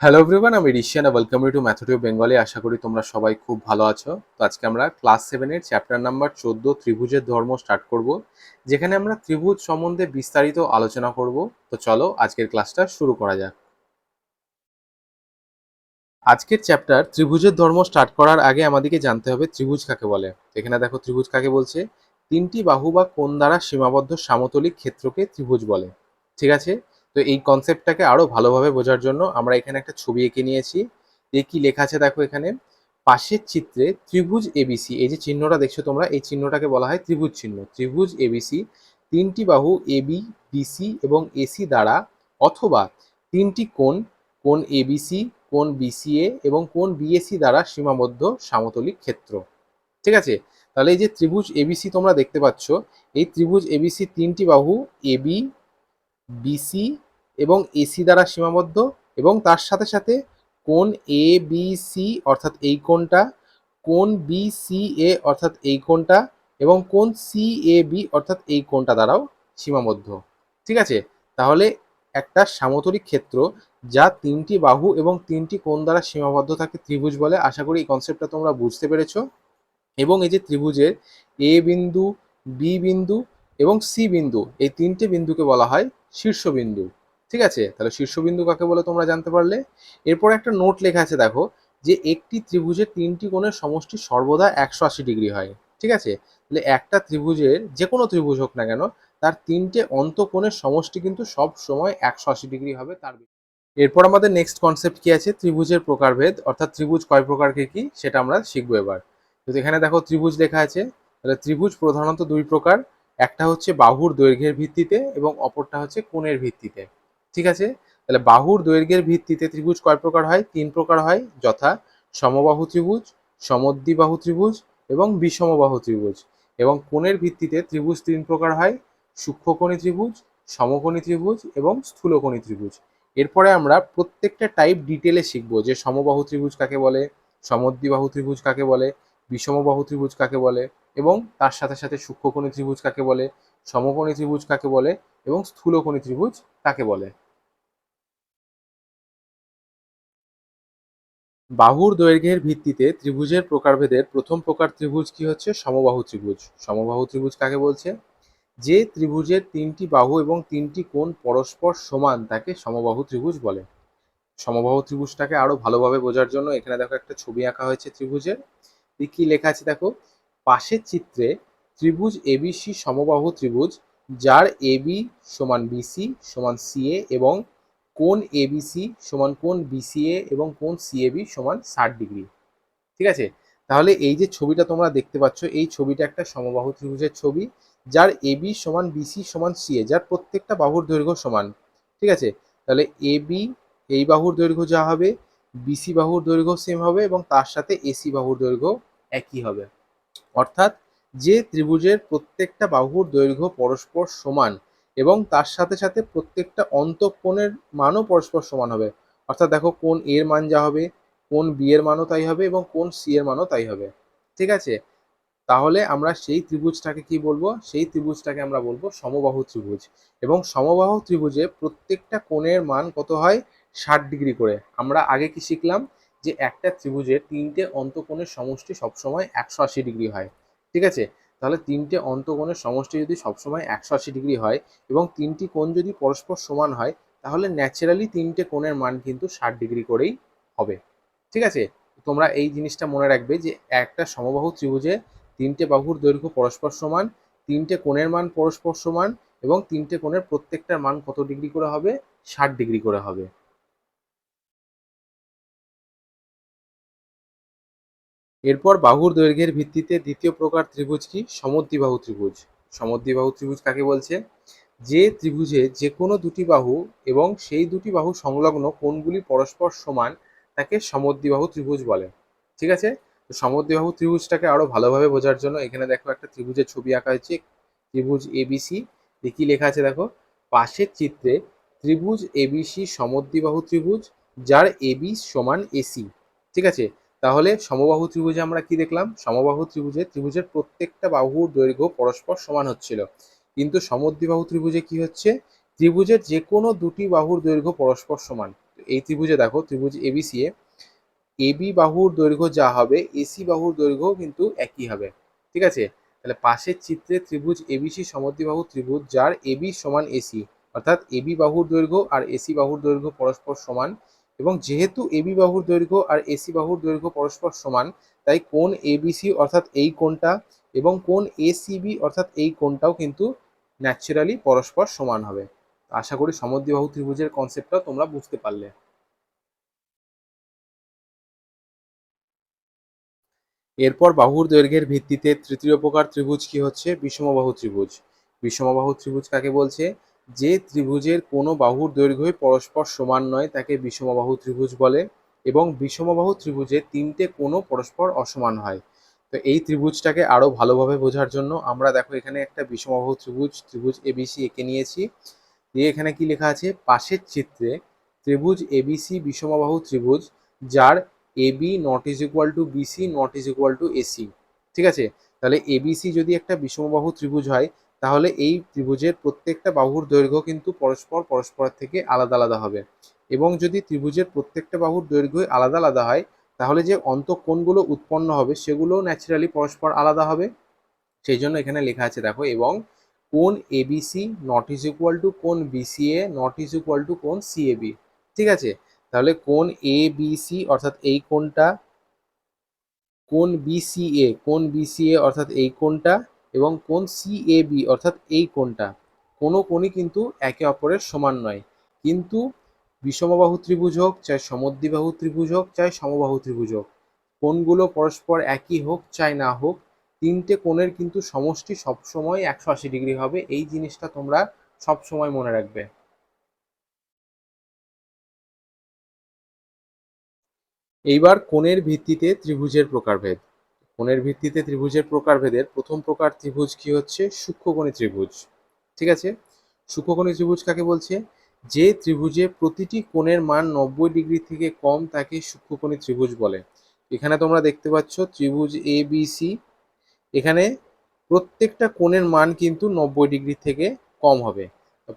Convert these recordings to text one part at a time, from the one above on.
Hello everyone আমি Rishiyan welcome you to Mathodio Bengali আশা করি তোমরা সবাই খুব ভালো আছো। তো আজকে আমরা ক্লাস সেভেনের চ্যাপ্টার নাম্বার চোদ্দ, ত্রিভুজের ধর্ম স্টার্ট করব, যেখানে আমরা ত্রিভুজ সম্বন্ধে বিস্তারিত আলোচনা করব। তো চলো আজকের ক্লাসটা শুরু করা যাক। আজকের চ্যাপ্টার ত্রিভুজের ধর্ম স্টার্ট করার আগে আমাদেরকে জানতে হবে ত্রিভুজ কাকে বলে। এখানে দেখো ত্রিভুজ কাকে বলছে? তিনটি বাহু বা কোণ দ্বারা সীমাবদ্ধ সামতলিক ক্ষেত্রকে ত্রিভুজ বলে। ঠিক আছে? তো এই কনসেপ্টটাকে আরও ভালোভাবে বোঝার জন্য আমরা এখানে একটা ছবি এঁকে নিয়েছি। যে কি লেখা আছে দেখো এখানে? পাশের চিত্রে ত্রিভুজ এবিসি এই যে চিহ্নটা দেখছ তোমরা, এই চিহ্নটাকে বলা হয় ত্রিভুজ চিহ্ন। ত্রিভুজ এবিসি তিনটি বাহু এবি বিসি এবং এসি দ্বারা অথবা তিনটি কোণ কোণ এবিসি কোণ বিসিএ এবং কোণ বিএসি দ্বারা সীমাবদ্ধ সামতলিক ক্ষেত্র। ঠিক আছে? তাহলে এই যে ত্রিভুজ এবিসি তোমরা দেখতে পাচ্ছ, এই ত্রিভুজ এবিসি তিনটি বাহু এবি বিসি এবং এসি দ্বারা সীমাবদ্ধ এবং তার সাথে সাথে কোন এ বি সি অর্থাৎ এই কোণটা কোন বি সি এ অর্থাৎ এই কোণটা এবং কোন সি এ বি অর্থাৎ এই কোণটা দ্বারাও সীমাবদ্ধ। ঠিক আছে? তাহলে একটা সামতরিক ক্ষেত্র যা তিনটি বাহু এবং তিনটি কোণ দ্বারা সীমাবদ্ধ থাকে ত্রিভুজ বলে আশা করি এই কনসেপ্টটা তোমরা বুঝতে পেরেছ। এবং এই যে ত্রিভুজের এ বিন্দু বি বিন্দু এবং সি বিন্দু, এই তিনটে বিন্দুকে বলা হয় শীর্ষবিন্দু। ঠিক আছে? তাহলে শীর্ষবিন্দু কাকে বলে তোমরা জানতে পারলে? এরপর একটা নোট লেখা আছে, দেখো, যে একটি ত্রিভুজের তিনটি কোণের সমষ্টি সর্বদা একশো আশি ডিগ্রি হয়। ঠিক আছে? তাহলে একটা ত্রিভুজের যে কোনো ত্রিভুজ হোক না কেন, তার তিনটে অন্তকোণের সমষ্টি কিন্তু সব সময় একশো আশি ডিগ্রি হবে তার। এরপর আমাদের নেক্সট কনসেপ্ট কি আছে? ত্রিভুজের প্রকারভেদ, অর্থাৎ ত্রিভুজ কয় প্রকারকে কি? সেটা আমরা শিখব এবার। তো এখানে দেখো ত্রিভুজ লেখা আছে, তাহলে ত্রিভুজ প্রধানত দুই প্রকার। একটা হচ্ছে বাহুর দৈর্ঘ্যের ভিত্তিতে এবং অপরটা হচ্ছে কোণের ভিত্তিতে। ঠিক আছে? তাহলে বাহুর দৈর্ঘ্যের ভিত্তিতে ত্রিভুজ কয় প্রকার হয়? তিন প্রকার হয়। যথা সমবাহু ত্রিভুজ, সমদ্বিবাহু ত্রিভুজ এবং বিষমবাহু ত্রিভুজ। এবং কোণের ভিত্তিতে ত্রিভুজ তিন প্রকার হয়। সূক্ষ্মকোণী ত্রিভুজ, সমকোণী ত্রিভুজ এবং স্থূলকোণী ত্রিভুজ। এরপরে আমরা প্রত্যেকটা টাইপ ডিটেলে শিখব যে সমবাহু ত্রিভুজ কাকে বলে, সমদ্বিবাহু ত্রিভুজ কাকে বলে, বিষমবাহু ত্রিভুজ কাকে বলে। এবং তার সাথে সাথে সূক্ষ্মকোণী ত্রিভুজ কাকে বলে, সমকোণী ত্রিভুজ কাকে বলে এবং স্থূলকোণী ত্রিভুজ কাকে বলে। বাহুর দৈর্ঘ্যের ভিত্তিতে ত্রিভুজের প্রকারভেদের প্রথম প্রকার ত্রিভুজ কি হচ্ছে? সমবাহু ত্রিভুজ। সমবাহু ত্রিভুজ কাকে বলছে? যে ত্রিভুজের তিনটি বাহু এবং তিনটি কোণ পরস্পর সমান তাকে সমবাহু ত্রিভুজ বলে। সমবাহু ত্রিভুজটাকে আরও ভালোভাবে বোঝার জন্য এখানে দেখো একটা ছবি আঁকা হয়েছে ত্রিভুজের। কি লেখা আছে দেখো? পাশের চিত্রে ত্রিভুজ এবিসি সমবাহু ত্রিভুজ, যার এবি সমান বিসি সমান সিএ এবং কোণ এবিসি সমান কোণ বিসিএ এবং কোণ সিএবি সমান ষাট ডিগ্রি। ঠিক আছে? তাহলে এই যে ছবিটা তোমরা দেখতে পাচ্ছ, এই ছবিটা একটা সমবাহু ত্রিভুজের ছবি, যার এবি সমান বিসি সমান সিএ যার প্রত্যেকটা বাহুর দৈর্ঘ্য সমান। ঠিক আছে? তাহলে এবি এই বাহুর দৈর্ঘ্য যা হবে বিসি বাহুর দৈর্ঘ্য সেম হবে এবং তার সাথে এসি বাহুর দৈর্ঘ্য একই হবে। অর্থাৎ যে ত্রিভুজের প্রত্যেকটা বাহুর দৈর্ঘ্য পরস্পর সমান এবং তার সাথে সাথে প্রত্যেকটা অন্তঃকোণের মানও পরস্পর সমান হবে। অর্থাৎ দেখো কোন এর মান যা হবে কোন বি এর মানও তাই হবে এবং কোন সি এর মানও তাই হবে। ঠিক আছে? তাহলে আমরা সেই ত্রিভুজটাকে কি বলব? সেই ত্রিভুজটাকে আমরা বলব সমবাহু ত্রিভুজ। এবং সমবাহু ত্রিভুজে প্রত্যেকটা কোণের মান কত হয়? ষাট ডিগ্রি করে। আমরা আগে কি শিখলাম? যে একটা ত্রিভুজের তিনটে অন্তকোণের সমষ্টি সবসময় একশো আশি ডিগ্রি হয়, ঠিক আছে? তাহলে তিনটে অন্তকোণের সমষ্টি যদি সবসময় একশো আশি ডিগ্রি হয় এবং তিনটি কোণ যদি পরস্পর সমান হয়, তাহলে ন্যাচারালি তিনটে কোণের মান কিন্তু ষাট ডিগ্রি করেই হবে, ঠিক আছে? তোমরা এই জিনিসটা মনে রাখবে যে একটা সমবাহু ত্রিভুজে তিনটে বাহুর দৈর্ঘ্য পরস্পর সমান, তিনটে কোণের মান পরস্পর সমান এবং তিনটে কোণের প্রত্যেকটার মান কত ডিগ্রি করে হবে? ষাট ডিগ্রি করে হবে। এরপর বাহুর দৈর্ঘ্যের ভিত্তিতে দ্বিতীয় প্রকার ত্রিভুজ কি? সমদ্বিবাহু ত্রিভুজ। সমদ্বিবাহু ত্রিভুজ কাকে বলছে? যে ত্রিভুজে যে কোনো দুটি বাহু এবং সেই দুটি বাহু সংলগ্ন কোণগুলি পরস্পর সমান, তাকে সমদ্বিবাহু ত্রিভুজ বলে। ঠিক আছে? তো সমদ্বিবাহু ত্রিভুজটাকে আরও ভালোভাবে বোঝার জন্য এখানে দেখো একটা ত্রিভুজের ছবি আঁকা হয়েছে, ত্রিভুজ এবিসি কি লেখা আছে দেখো। পাশের চিত্রে ত্রিভুজ এবিসি সমদ্বিবাহু ত্রিভুজ, যার এবি সমান এসি ঠিক আছে? তাহলে সমবাহু ত্রিভুজে আমরা কি দেখলাম? সমবাহু ত্রিভুজে, ত্রিভুজের প্রত্যেকটা বাহুর দৈর্ঘ্য পরস্পর সমান হচ্ছিল। কিন্তু সমদ্বিবাহু ত্রিভুজে কি হচ্ছে? ত্রিভুজের যে কোনো দুটি বাহুর দৈর্ঘ্য পরস্পর সমান। এই ত্রিভুজে দেখো, ত্রিভুজ এবিসি এ এবি বাহুর দৈর্ঘ্য যা হবে এসি বাহুর দৈর্ঘ্য কিন্তু একই হবে। ঠিক আছে? তাহলে পাশের চিত্রে ত্রিভুজ এবিসি সমদ্বিবাহু ত্রিভুজ, যার এবি সমান এসি অর্থাৎ এবি বাহুর দৈর্ঘ্য আর এসি বাহুর দৈর্ঘ্য পরস্পর সমান এবং যেহেতু এবি বাহুর দৈর্ঘ্য আর এসি বাহুর দৈর্ঘ্য পরস্পর সমান, তাই কোন এবিসি অর্থাৎ এই কোণটা এবং কোন এসিবি অর্থাৎ এই কোণটাও কিন্তু ন্যাচারালি পরস্পর সমান হবে। আশা করি সমদ্বিবাহু ত্রিভুজের কনসেপ্টটা তোমরা বুঝতে পারলে। এরপর বাহুর দৈর্ঘ্যের ভিত্তিতে তৃতীয় প্রকার ত্রিভুজ কি হচ্ছে? বিষমবাহু ত্রিভুজ। বিষমবাহু ত্রিভুজ কাকে বলছে? যে ত্রিভুজের কোনো বাহুর দৈর্ঘ্যই পরস্পর সমান নয়, তাকে বিষমবাহু ত্রিভুজ বলে এবং বিষমবাহু ত্রিভুজে তিনটে কোনো পরস্পর অসমান হয়। তো এই ত্রিভুজটাকে আরও ভালোভাবে বোঝার জন্য আমরা দেখো এখানে একটা বিষমবাহু ত্রিভুজ ত্রিভুজ এবিসি এঁকে নিয়েছি। দিয়ে এখানে কি লেখা আছে? পাশের চিত্রে ত্রিভুজ এবিসি বিষমবাহু ত্রিভুজ, যার AB not is equal to BC not is equal to AC ঠিক আছে? তাহলে এবিসি যদি একটা বিষমবাহু ত্রিভুজ হয় তাহলে এই ত্রিভুজের প্রত্যেকটা বাহুর দৈর্ঘ্য কিন্তু পরস্পর পরস্পরের থেকে আলাদা আলাদা হবে। এবং যদি ত্রিভুজের প্রত্যেকটা বাহুর দৈর্ঘ্য আলাদা আলাদা হয়, তাহলে যে অন্তঃকোণগুলো উৎপন্ন হবে সেগুলো ন্যাচারালি পরস্পর আলাদা হবে। সেই জন্য এখানে লেখা আছে, দেখো, এবং কোন ABC not is equal to কোন BCA not is equal to কোন সিএবি ঠিক আছে? তাহলে কোন এ বিসি অর্থাৎ এই কোণটা কোন বিসিএ কোন বিসিএ অর্থাৎ এই কোণটা এবং কোন সিএবি অর্থাৎ এই কোণটা, কোনো কোণই কিন্তু একে অপরের সমান নয়। কিন্তু বিষমবাহু ত্রিভুজ হোক চাই সমদ্বিবাহু ত্রিভুজ হোক চাই সমবাহু ত্রিভুজ হোক কোণগুলো পরস্পর একই হোক চাই না হোক, তিনটে কোণের কিন্তু সমষ্টি সবসময় একশো আশি ডিগ্রি হবে। এই জিনিসটা তোমরা সবসময় মনে রাখবে। এইবার কোণের ভিত্তিতে ত্রিভুজের প্রকারভেদ। কোণের ভিত্তিতে ত্রিভুজের প্রকারভেদের প্রথম প্রকার ত্রিভুজ কি হচ্ছে? সূক্ষ্মকোণী ত্রিভুজ। ঠিক আছে? সূক্ষ্মকোণী ত্রিভুজ কাকে বলছে? যে ত্রিভুজে প্রতিটি কোণের মান নব্বই ডিগ্রি থেকে কম তাকে সূক্ষ্মকোণী ত্রিভুজ বলে। এখানে তোমরা দেখতে পাচ্ছ ত্রিভুজ এ বি সি এখানে প্রত্যেকটা কোণের মান কিন্তু নব্বই ডিগ্রি থেকে কম হবে।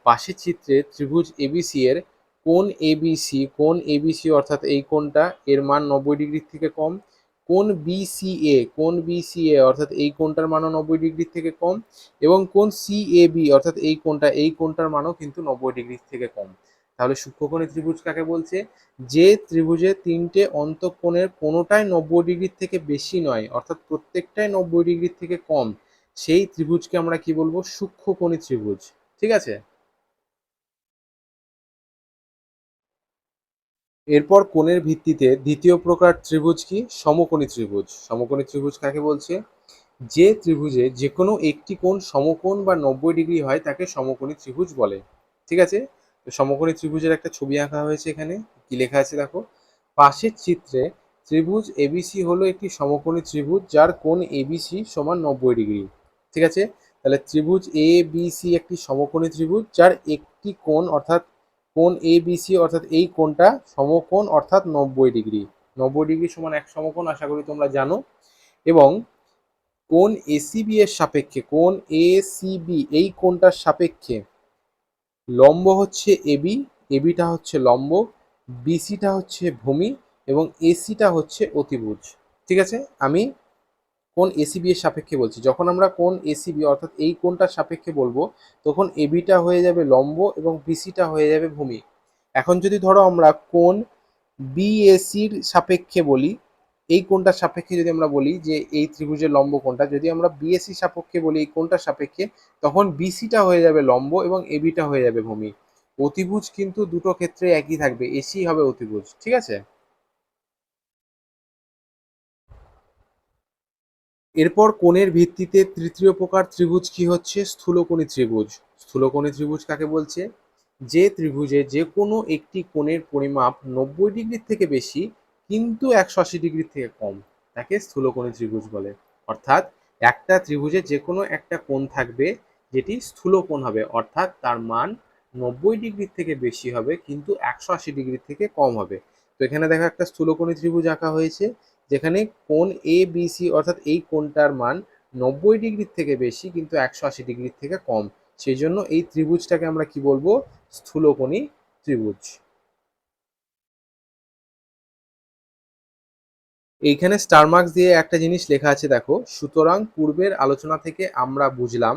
পাশের চিত্রে ত্রিভুজ এবিসি এর কোন এবিসি কোন এবিসি অর্থাৎ এই কোণটা এর মান নব্বই ডিগ্রি থেকে কম। কোন বিসিএ কোন বিসিএ অর্থাৎ এই কোণটার মানও নব্বই ডিগ্রি থেকে কম, এবং কোন সিএবি অর্থাৎ এই কোণটা, এই কোণটার মানও কিন্তু নব্বই ডিগ্রি থেকে কম। তাহলে সূক্ষ্মকোণী ত্রিভুজ কাকে বলছে? যে ত্রিভুজে তিনটে অন্তঃকোণের কোনোটাই নব্বই ডিগ্রির থেকে বেশি নয়, অর্থাৎ প্রত্যেকটাই নব্বই ডিগ্রির থেকে কম, সেই ত্রিভুজকে আমরা কি বলব? সূক্ষ্মকোণী ত্রিভুজ। ঠিক আছে? এরপর কোণের ভিত্তিতে দ্বিতীয় প্রকার ত্রিভুজ কি? সমকোণী ত্রিভুজ। সমকোণী ত্রিভুজ কাকে বলছে? যে ত্রিভুজে যে কোনো একটি কোণ সমকোণ বা নব্বই ডিগ্রি হয়, তাকে সমকোণী ত্রিভুজ বলে। ঠিক আছে? সমকোণী ত্রিভুজের একটা ছবি আঁকা হয়েছে এখানে। কি লেখা আছে দেখো? পাশের চিত্রে ত্রিভুজ এবিসি হলো একটি সমকোণী ত্রিভুজ যার কোণ এবিসি সমান নব্বই ডিগ্রি। ঠিক আছে? তাহলে ত্রিভুজ এ বি সি একটি সমকোণী ত্রিভুজ যার একটি কোণ অর্থাৎ কোণ এ বি সি অর্থাৎ এই কোণটা সমকোণ অর্থাৎ নব্বই ডিগ্রি। নব্বই ডিগ্রি সমান এক সমকোণ, আশা করি তোমরা জানো। এবং কোণ এসিবি এর সাপেক্ষে কোন এ বি এই কোণটার সাপেক্ষে লম্ব হচ্ছে এবি এবিটা হচ্ছে লম্ব বিসিটা হচ্ছে ভূমি এবং এসিটা হচ্ছে অতিভুজ। ঠিক আছে? আমি কোন এসিবি এর সাপেক্ষে বলছি। যখন আমরা কোন এসিবি অর্থাৎ এই কোনটার সাপেক্ষে বলব, তখন এবিটা হয়ে যাবে লম্ব এবং বিসিটা হয়ে যাবে ভূমি। এখন যদি ধরো আমরা কোন বিএসির সাপেক্ষে বলি, এই কোনটার সাপেক্ষে যদি আমরা বলি যে এই ত্রিভুজের লম্ব কোনটা, যদি আমরা বিএসসি সাপেক্ষে বলি এই কোনটার সাপেক্ষে, তখন বিসিটা হয়ে যাবে লম্ব এবং এবিটা হয়ে যাবে ভূমি। অতিভুজ কিন্তু দুটো ক্ষেত্রে একই থাকবে এসি হবে অতিভুজ, ঠিক আছে? এরপর কোণের ভিত্তিতে তৃতীয় প্রকার ত্রিভুজ কি হচ্ছে? স্থূলকোণী ত্রিভুজ। স্থূলকোণী ত্রিভুজ কাকে বলছে? যে ত্রিভুজে যে কোনো একটি কোণের পরিমাপ নব্বই ডিগ্রির থেকে বেশি, কিন্তু একশো আশি ডিগ্রির থেকে কম, তাকে স্থূলকোণী ত্রিভুজ বলে। অর্থাৎ একটা ত্রিভুজে যে কোনো একটা কোণ থাকবে, যেটি স্থূল কোণ হবে। অর্থাৎ তার মান নব্বই ডিগ্রির থেকে বেশি হবে, কিন্তু একশো আশি ডিগ্রি থেকে কম হবে। তো এখানে দেখো একটা স্থূলকোণী ত্রিভুজ আঁকা হয়েছে। যেখানে কোন এ বি সি অর্থাৎ এই কোনটার মান নব্বই ডিগ্রির থেকে বেশি, কিন্তু একশো আশি ডিগ্রির থেকে কম। সেই জন্য এই ত্রিভুজটাকে আমরা কি বলব? স্থূলকোণী ত্রিভুজ। এইখানে স্টার মার্কস দিয়ে একটা জিনিস লেখা আছে, দেখো। সুতরাং পূর্বের আলোচনা থেকে আমরা বুঝলাম,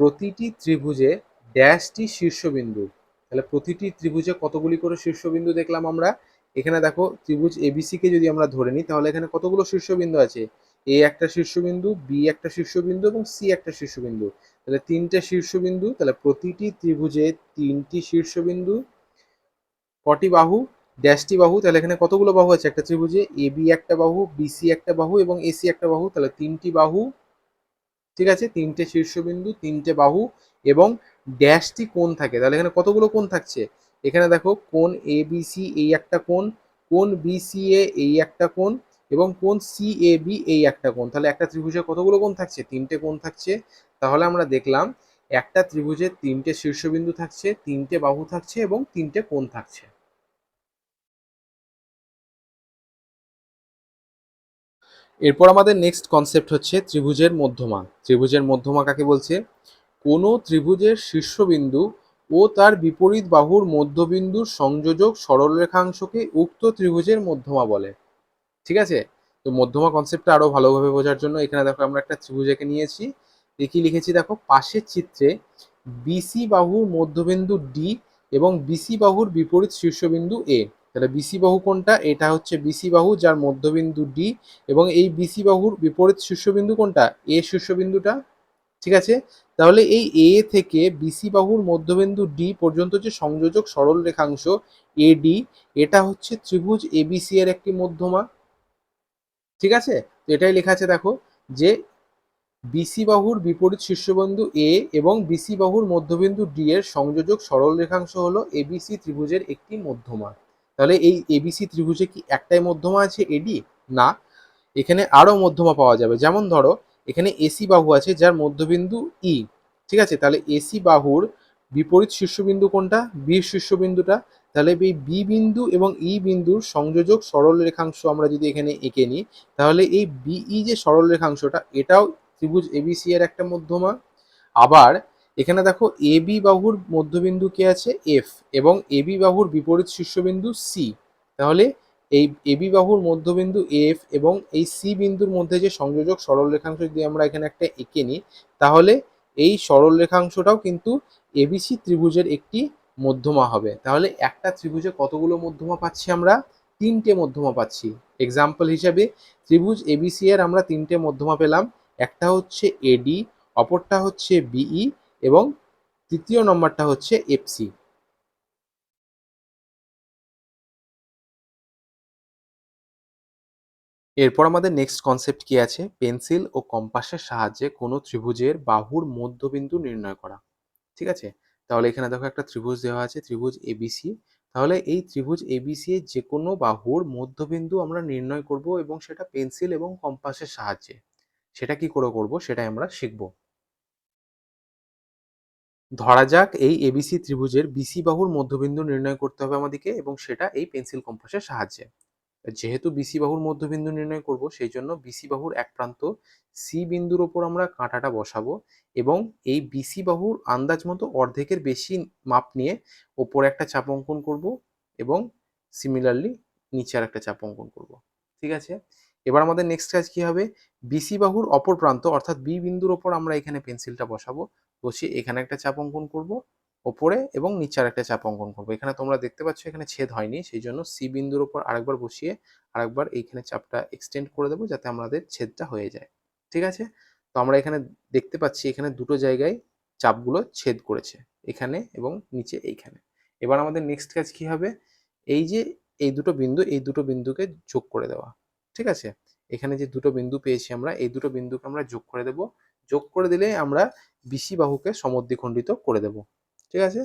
প্রতিটি ত্রিভুজে ড্যাশটি শীর্ষবিন্দু। তাহলে প্রতিটি ত্রিভুজে কতগুলি করে শীর্ষবিন্দু দেখলাম আমরা? এখানে দেখো ত্রিভুজ এবিসি কে যদি আমরা ধরে নিই, তাহলে এখানে কতগুলো শীর্ষবিন্দু আছে? এ একটা শীর্ষবিন্দু বি একটা শীর্ষবিন্দু এবং সি একটা শীর্ষবিন্দু। তাহলে তিনটে শীর্ষবিন্দু, তাহলে প্রতিটি ত্রিভুজে তিনটি শীর্ষবিন্দু, কটি বাহু? ড্যাশটি বাহু, তাহলে এখানে কতগুলো বাহু আছে? একটা ত্রিভুজে এ বি একটা বাহু বিসি একটা বাহু এবং এসি একটা বাহু, তাহলে তিনটি বাহু, ঠিক আছে? তিনটে শীর্ষবিন্দু, তিনটে বাহু এবং ড্যাশটি কোণ থাকে। তাহলে এখানে কতগুলো কোণ থাকছে? এখানে দেখো কোন এ বি সি এই একটা কোন কোন বি সি এ এই একটা কোন, এবং কোন সি এ বি এই একটা কোণ তাহলে একটা ত্রিভুজে কতগুলো কোণ থাকছে? তিনটে কোণ থাকছে। তাহলে আমরা দেখলাম একটা ত্রিভুজে তিনটে শীর্ষবিন্দু থাকছে, তিনটে বাহু থাকছে, এবং তিনটে কোণ থাকছে। এরপর আমাদের নেক্সট কনসেপ্ট হচ্ছে ত্রিভুজের মধ্যমা। ত্রিভুজের মধ্যমা কাকে বলছে? কোনো ত্রিভুজের শীর্ষবিন্দু ও তার বিপরীত বাহুর মধ্যবিন্দুর সংযোজক সরলরেখাংশকে উক্ত ত্রিভুজের মধ্যমা বলে। ঠিক আছে? তো মধ্যমা কনসেপ্টটা আরও ভালোভাবে বোঝার জন্য এখানে দেখো আমরা একটা ত্রিভুজ এঁকে নিয়েছি। দেখি লিখেছি দেখো? পাশের চিত্রে বিসি বাহুর মধ্যবিন্দু ডি এবং বিসি বাহুর বিপরীত শীর্ষবিন্দু এ তাহলে বিসি বাহু কোনটা? এটা হচ্ছে বিসি বাহু যার মধ্যবিন্দু ডি এবং এই বিসি বাহুর বিপরীত শীর্ষবিন্দু কোনটা? এ শীর্ষবিন্দুটা ঠিক আছে? তাহলে এই এ থেকে বিসি বাহুর মধ্যবিন্দু ডি পর্যন্ত যে সংযোজক সরল রেখাংশ এডি এটা হচ্ছে ত্রিভুজ এবিসি এর একটি মধ্যমা। ঠিক আছে? তো এটাই লেখা আছে দেখো যে বিসি বাহুর বিপরীত শীর্ষবিন্দু এ এবং বিসি বাহুর মধ্যবিন্দু ডি এর সংযোজক সরল রেখাংশ হলো এবিসি ত্রিভুজের একটি মধ্যমা। তাহলে এই এবিসি ত্রিভুজে কি একটাই মধ্যমা আছে এডি না। এখানে আরও মধ্যমা পাওয়া যাবে। যেমন ধরো এখানে এসি বাহু আছে, যার মধ্যবিন্দু ই ঠিক আছে? তাহলে এসি বাহুর বিপরীত শীর্ষবিন্দু কোনটা? বি শীর্ষবিন্দুটা। তাহলে এই বি বিন্দু এবং ই বিন্দুর সংযোজক সরল রেখাংশ আমরা যদি এখানে এঁকে নিই, তাহলে এই বিই যে সরল রেখাংশটা, এটাও ত্রিভুজ এবিসি এর একটা মধ্যমা। আবার এখানে দেখো এ বি বাহুর মধ্যবিন্দু কে আছে? এফ এবং এ বি বাহুর বিপরীত শীর্ষবিন্দু সি তাহলে এই এবি বাহুর মধ্যবিন্দু এফ এবং এই সি বিন্দুর মধ্যে যে সংযোজক সরল রেখাংশ যদি আমরা এখানে একটা এঁকে নিই, তাহলে এই সরল রেখাংশটাও কিন্তু এবিসি ত্রিভুজের একটি মধ্যমা হবে। তাহলে একটা ত্রিভুজে কতগুলো মধ্যমা পাচ্ছি আমরা? তিনটে মধ্যমা পাচ্ছি। এক্সাম্পল হিসাবে ত্রিভুজ এবিসি এর আমরা তিনটে মধ্যমা পেলাম। একটা হচ্ছে এডি অপরটা হচ্ছে বিই এবং তৃতীয় নম্বরটা হচ্ছে এফসি এরপর আমাদের নেক্সট কনসেপ্ট কি আছে? পেন্সিল ও কম্পাসের সাহায্যে কোনো ত্রিভুজের বাহুর মধ্যবিন্দু নির্ণয় করা। ঠিক আছে? তাহলে এখানে দেখো একটা ত্রিভুজ দেওয়া আছে, ত্রিভুজ এবিসি তাহলে এই ত্রিভুজ এবিসি এর যে কোনো বাহুর মধ্যবিন্দু আমরা নির্ণয় করব এবং সেটা পেন্সিল এবং কম্পাসের সাহায্যে। সেটা কি করে করব? সেটাই আমরা শিখব। ধরা যাক এই এবিসি ত্রিভুজের বিসি বাহুর মধ্যবিন্দু নির্ণয় করতে হবে আমাদেরকে এবং সেটা এই পেন্সিল কম্পাসের সাহায্যে। যেহেতু বিসি বাহুর মধ্যবিন্দু নির্ণয় করব, সেই জন্য বিসি বাহুর এক প্রান্ত সি বিন্দুর ওপর আমরা কাঁটাটা বসাবো এবং এই বিসি বাহুর আন্দাজ মতো অর্ধেকের বেশি মাপ নিয়ে ওপরে একটা চাপ অঙ্কন করব এবং সিমিলারলি নিচে আর একটা চাপ অঙ্কন করব। ঠিক আছে? এবার আমাদের নেক্সট কাজ কি হবে? বিসি বাহুর অপর প্রান্ত অর্থাৎ বি বিন্দুর ওপর আমরা এখানে পেন্সিলটা বসাবো, বসিয়ে এখানে একটা চাপ অঙ্কন করব। ওপরে এবং নিচে আরেকটা চাপ অঙ্কন করব। এখানে তোমরা দেখতে পাচ্ছ এখানে ছেদ হয়নি সেই জন্য সি বিন্দুর ওপর আরেকবার বসিয়ে আরেকবার এইখানে চাপটা এক্সটেন্ড করে দেবো যাতে আমাদের ছেদটা হয়ে যায়। ঠিক আছে? তো আমরা এখানে দেখতে পাচ্ছি এখানে দুটো জায়গায় চাপগুলো ছেদ করেছে, এখানে এবং নিচে এইখানে। এবার আমাদের নেক্সট কাজ কি হবে? এই যে এই দুটো বিন্দু, এই দুটো বিন্দুকে যোগ করে দেওয়া। ঠিক আছে? এখানে যে দুটো বিন্দু পেয়েছি আমরা, এই দুটো বিন্দুকে আমরা যোগ করে দেব। যোগ করে দিলে আমরা বিসি বাহুকে সমদ্বিখণ্ডিত করে দেব। ঠিক আছে?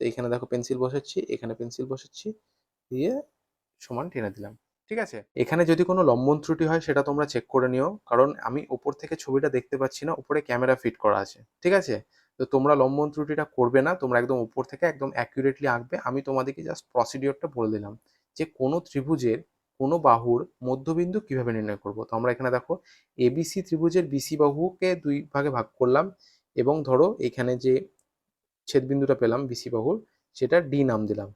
তো এখানে দেখো পেন্সিল বসাচ্ছি, এখানে পেন্সিল বসাচ্ছি, দিয়ে সমান টেনে দিলাম, ঠিক আছে? এখানে যদি কোনো লম্বন ত্রুটি হয় সেটা তোমরা চেক করে নিও, কারণ আমি ওপর থেকে ছবিটা দেখতে পাচ্ছি না, উপরে ক্যামেরা ফিট করা আছে, ঠিক আছে? তো তোমরা লম্বন ত্রুটিটা করবে না, তোমরা একদম উপর থেকে একদম অ্যাকুরেটলি আঁকবে, আমি তোমাদেরকে জাস্ট প্রসিডিওরটা বলে দিলাম, যে কোনো ত্রিভুজের কোনো বাহুর মধ্যবিন্দু কীভাবে নির্ণয় করব? তো আমরা এখানে দেখো এবিসি ত্রিভুজের বিসি বাহুকে দুই ভাগে ভাগ করলাম, এবং ধরো এখানে যে ছেদবিন্দুটা পেলাম বিসি বাহুর, সেটা ডি নাম দিলাম।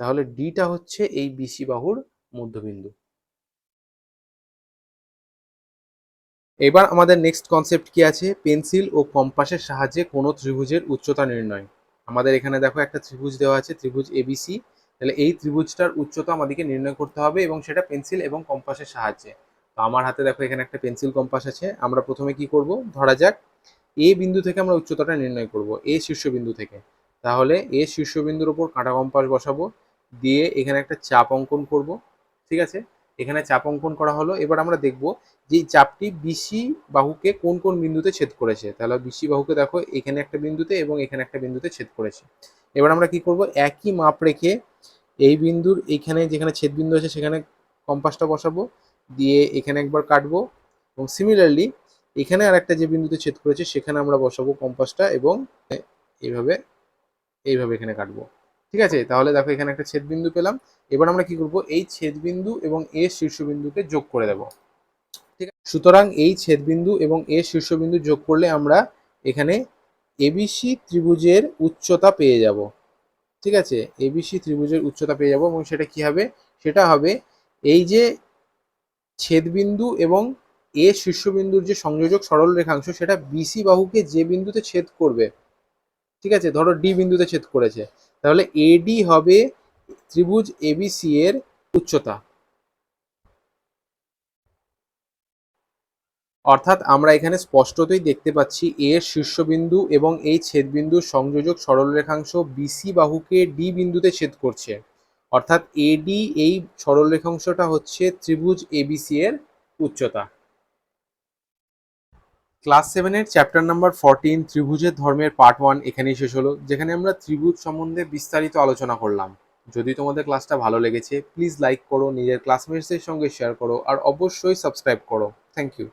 তাহলে ডিটা হচ্ছে এই বিসি বাহুর মধ্যবিন্দু। এবার আমাদের নেক্সট কনসেপ্ট কি আছে? পেন্সিল ও কম্পাসের সাহায্যে কোনো ত্রিভুজের উচ্চতা নির্ণয়। আমাদের এখানে দেখো একটা ত্রিভুজ দেওয়া আছে, ত্রিভুজ এবিসি তাহলে এই ত্রিভুজটার উচ্চতা আমাদেরকে নির্ণয় করতে হবে এবং সেটা পেন্সিল এবং কম্পাসের সাহায্যে। তো আমার হাতে দেখো এখানে একটা পেন্সিল কম্পাস আছে। আমরা প্রথমে কি করব? ধরা যাক এ বিন্দু থেকে আমরা উচ্চতাটা নির্ণয় করব, এ শীর্ষবিন্দু থেকে। তাহলে এ শীর্ষবিন্দুর ওপর কাঁটা কম্পাস বসাবো, দিয়ে এখানে একটা চাপ অঙ্কন করব, ঠিক আছে? এখানে চাপ অঙ্কন করা হলো। এবার আমরা দেখব যে চাপটি বিসি বাহুকে কোন কোন বিন্দুতে ছেদ করেছে। তাহলে বিসি বাহুকে দেখো, এখানে একটা বিন্দুতে এবং এখানে একটা বিন্দুতে ছেদ করেছে। এবার আমরা কি করব? একই মাপ রেখে এই বিন্দুর এইখানে যেখানে ছেদ বিন্দু আছে সেখানে কম্পাসটা বসাবো, দিয়ে এখানে একবার কাটবো এবং সিমিলারলি এখানে আর একটা যে বিন্দুতে ছেদ করেছে, সেখানে আমরা বসাবো কম্পাসটা এবং এইভাবে এইভাবে এখানে কাটবো। ঠিক আছে? তাহলে দেখো এখানে একটা ছেদ বিন্দু পেলাম। এবার আমরা কি করব? এই ছেদ বিন্দু এবং এ শীর্ষবিন্দুকে যোগ করে দেব। ঠিক আছে? সুতরাং এই ছেদ বিন্দু এবং এ শীর্ষবিন্দু যোগ করলে আমরা এখানে এবিসি ত্রিভুজের উচ্চতা পেয়ে যাব। ঠিক আছে? এবিসি ত্রিভুজের উচ্চতা পেয়ে যাব এবং সেটা কি হবে? সেটা হবে এই যে ছেদবিন্দু এবং এ শীর্ষবিন্দুর যে সংযোজক সরল রেখাংশ, সেটা বিসি বাহুকে যে বিন্দুতে ছেদ করবে, ঠিক আছে? ধরো ডি বিন্দুতে ছেদ করেছে। তাহলে এডি হবে ত্রিভুজ এবিসি এর উচ্চতা। অর্থাৎ আমরা এখানে স্পষ্টতই দেখতে পাচ্ছি এর শীর্ষবিন্দু এবং এই ছেদবিন্দুর সংযোজক সরলরেখাংশ বিসি বাহুকে ডি বিন্দুতে ছেদ করছে। অর্থাৎ এডি এই সরলরেখাংশটা হচ্ছে ত্রিভুজ এবিসি এর উচ্চতা। ক্লাস সেভেনের চ্যাপ্টার নাম্বার ফোরটিন ত্রিভুজের ধর্মের পার্ট ওয়ান এখানেই শেষ হলো, যেখানে আমরা ত্রিভুজ সম্বন্ধে বিস্তারিত আলোচনা করলাম। যদি তোমাদের ক্লাসটা ভালো লেগেছে প্লিজ লাইক করো, নিজের ক্লাসমেটসদের সঙ্গে শেয়ার করো, আর অবশ্যই সাবস্ক্রাইব করো। Thank you